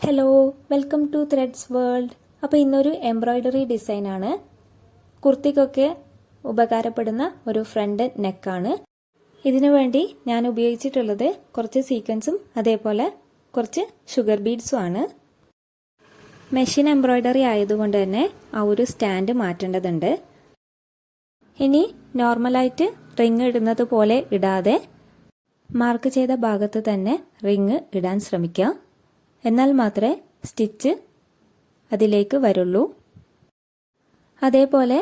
Hello welcome to threads world അപ്പോൾ ഇന്നൊരു embroidery ഡിസൈനാണ് കുർത്തിക്കൊക്കെ ഉപകാരപ്പെടുന്ന ഒരു ഫ്രണ്ട് നെക്കാണ് ഇതിനു വേണ്ടി ഞാൻ ഉപയോഗിച്ചിട്ടുള്ളത് കുറച്ച് സീക്വൻസും അതേപോലെ കുറച്ച് ഷുഗർ ബീഡ്സും ആണ്. മെഷീൻ എംബ്രോയ്ഡറി ആയതുകൊണ്ട് തന്നെ ആ ഒരു സ്റ്റാൻഡ് മാറ്റേണ്ടതുണ്ട്. ഇനി നോർമലായിട്ട് റിങ് ഇടുന്നത് പോലെ ഇടാതെ മാർക്ക് ചെയ്ത ഭാഗത്ത് തന്നെ റിങ് ഇടാൻ ശ്രമിക്കുക എന്നാൽ മാത്രമേ സ്റ്റിച്ച് അതിലേക്ക് വരുള്ളൂ. അതേപോലെ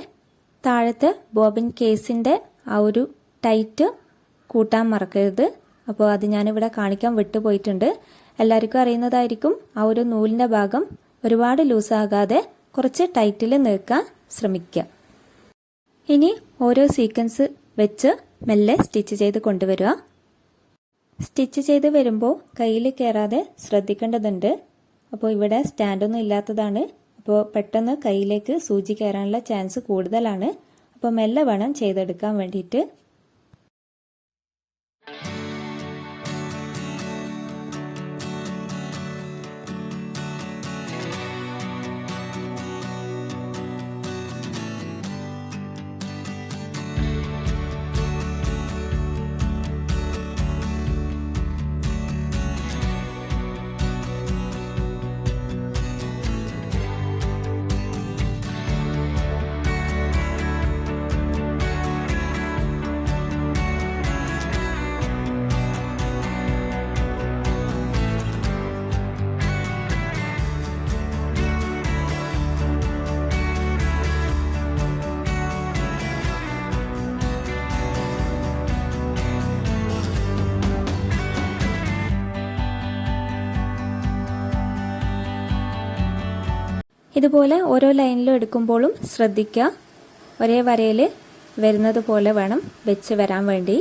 താഴത്തെ ബോബിൻ കേസിന്റെ ആ ഒരു ടൈറ്റ് കൂട്ടാൻ മറക്കരുത്. അപ്പോൾ അത് ഞാനിവിടെ കാണിക്കാൻ വിട്ടുപോയിട്ടുണ്ട്. എല്ലാവർക്കും അറിയുന്നതായിരിക്കും ആ ഒരു നൂലിന്റെ ഭാഗം ഒരുപാട് ലൂസാകാതെ കുറച്ച് ടൈറ്റിൽ നിൽക്കാൻ ശ്രമിക്കുക. ഇനി ഓരോ സീക്വൻസ് വെച്ച് മെല്ലെ സ്റ്റിച്ച് ചെയ്ത് കൊണ്ടുവരിക. സ്റ്റിച്ച് ചെയ്ത് വരുമ്പോൾ കയ്യിൽ കയറാതെ ശ്രദ്ധിക്കേണ്ടതുണ്ട്. അപ്പോൾ ഇവിടെ സ്റ്റാൻഡൊന്നും ഇല്ലാത്തതാണ്. അപ്പോൾ പെട്ടെന്ന് കയ്യിലേക്ക് സൂചി കയറാനുള്ള ചാൻസ് കൂടുതലാണ്. അപ്പോൾ മെല്ലെ വേണം ചെയ്തെടുക്കാൻ വേണ്ടിയിട്ട്. ഇതുപോലെ ഓരോ ലൈനിലും എടുക്കുമ്പോഴും ശ്രദ്ധിക്കുക. ഒരേ വരയിൽ വരുന്നത് പോലെ വേണം വെച്ച് വരാൻ വേണ്ടി.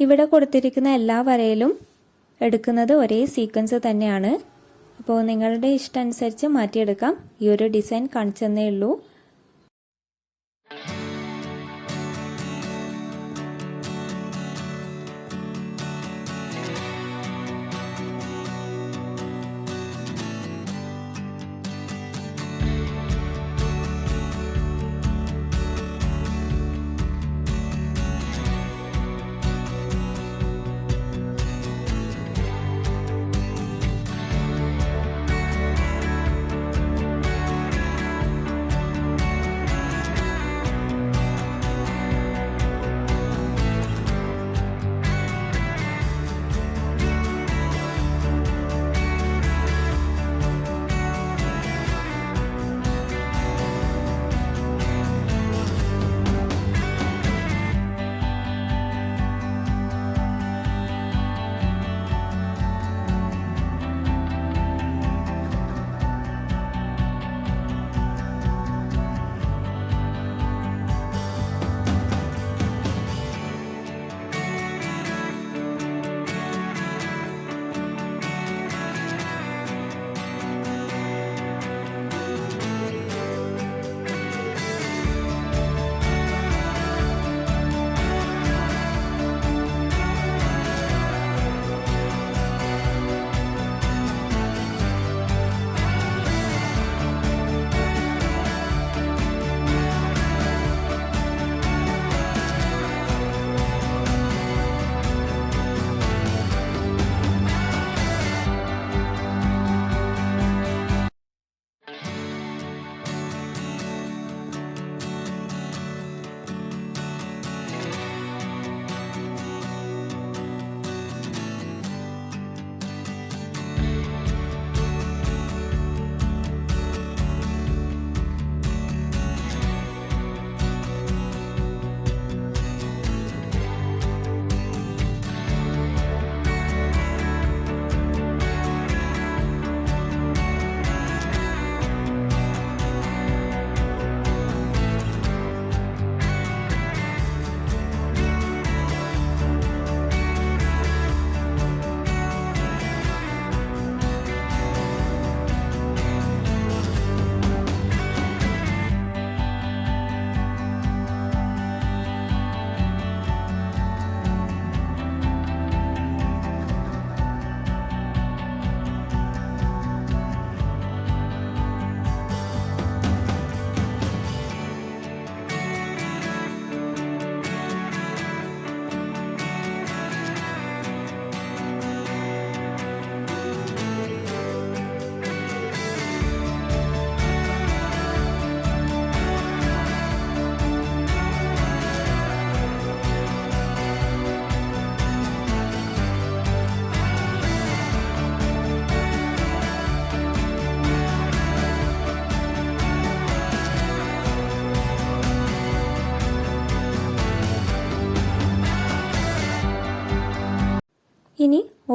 ഇവിടെ കൊടുത്തിരിക്കുന്ന എല്ലാ വരയിലും എടുക്കുന്നത് ഒരേ സീക്വൻസ് തന്നെയാണ്. അപ്പോൾ നിങ്ങളുടെ ഇഷ്ടം അനുസരിച്ച് മാറ്റിയെടുക്കാം. ഈ ഒരു ഡിസൈൻ കാണിച്ചെന്നേ ഉള്ളൂ.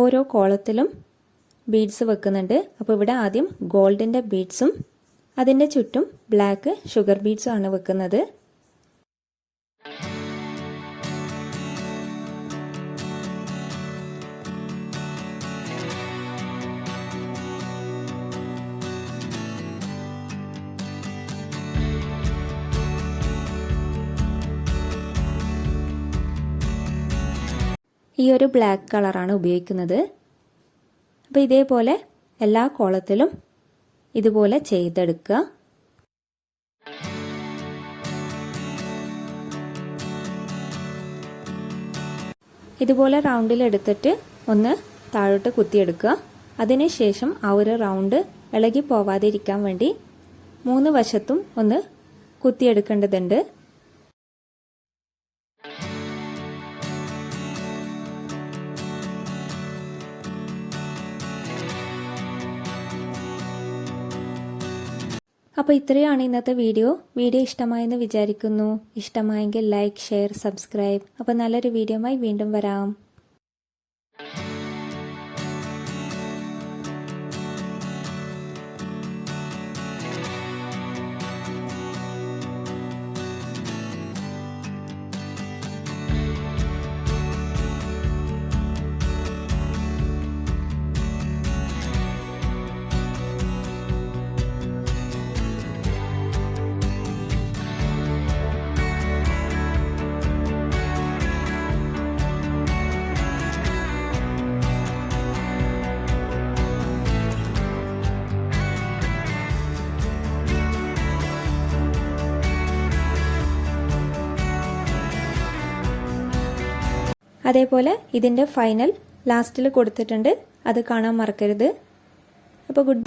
ഓരോ കോളത്തിലും ബീഡ്സ് വെക്കുന്നുണ്ട്. അപ്പോൾ ഇവിടെ ആദ്യം ഗോൾഡിന്റെ ബീഡ്സും അതിന്റെ ചുറ്റും ബ്ലാക്ക് ഷുഗർ ബീഡ്സും ആണ് വെക്കുന്നത്. ഈ ഒരു ബ്ലാക്ക് കളറാണ് ഉപയോഗിക്കുന്നത്. അപ്പോൾ ഇതേപോലെ എല്ലാ കോളത്തിലും ഇതുപോലെ ചെയ്തെടുക്കുക. ഇതുപോലെ റൗണ്ടിൽ എടുത്തിട്ട് ഒന്ന് താഴോട്ട് കുത്തിയെടുക്കുക. അതിനുശേഷം ആ ഒരു റൗണ്ട് ഇളകി പോവാതിരിക്കാൻ വേണ്ടി മൂന്ന് വശത്തും ഒന്ന് കുത്തിയെടുക്കേണ്ടതുണ്ട്. അപ്പോൾ ഇത്രയാണ് ഇന്നത്തെ വീഡിയോ. വീഡിയോ ഇഷ്ടമായെന്ന് വിചാരിക്കുന്നു. ഇഷ്ടമായെങ്കിൽ ലൈക്ക് ഷെയർ സബ്സ്ക്രൈബ്. അപ്പോൾ നല്ലൊരു വീഡിയോയുമായി വീണ്ടും വരാം. അതേപോലെ ഇതിന്റെ ഫൈനൽ ലാസ്റ്റിൽ കൊടുത്തിട്ടുണ്ട്. അത് കാണാൻ മറക്കരുത്. അപ്പോൾ ഗുഡ്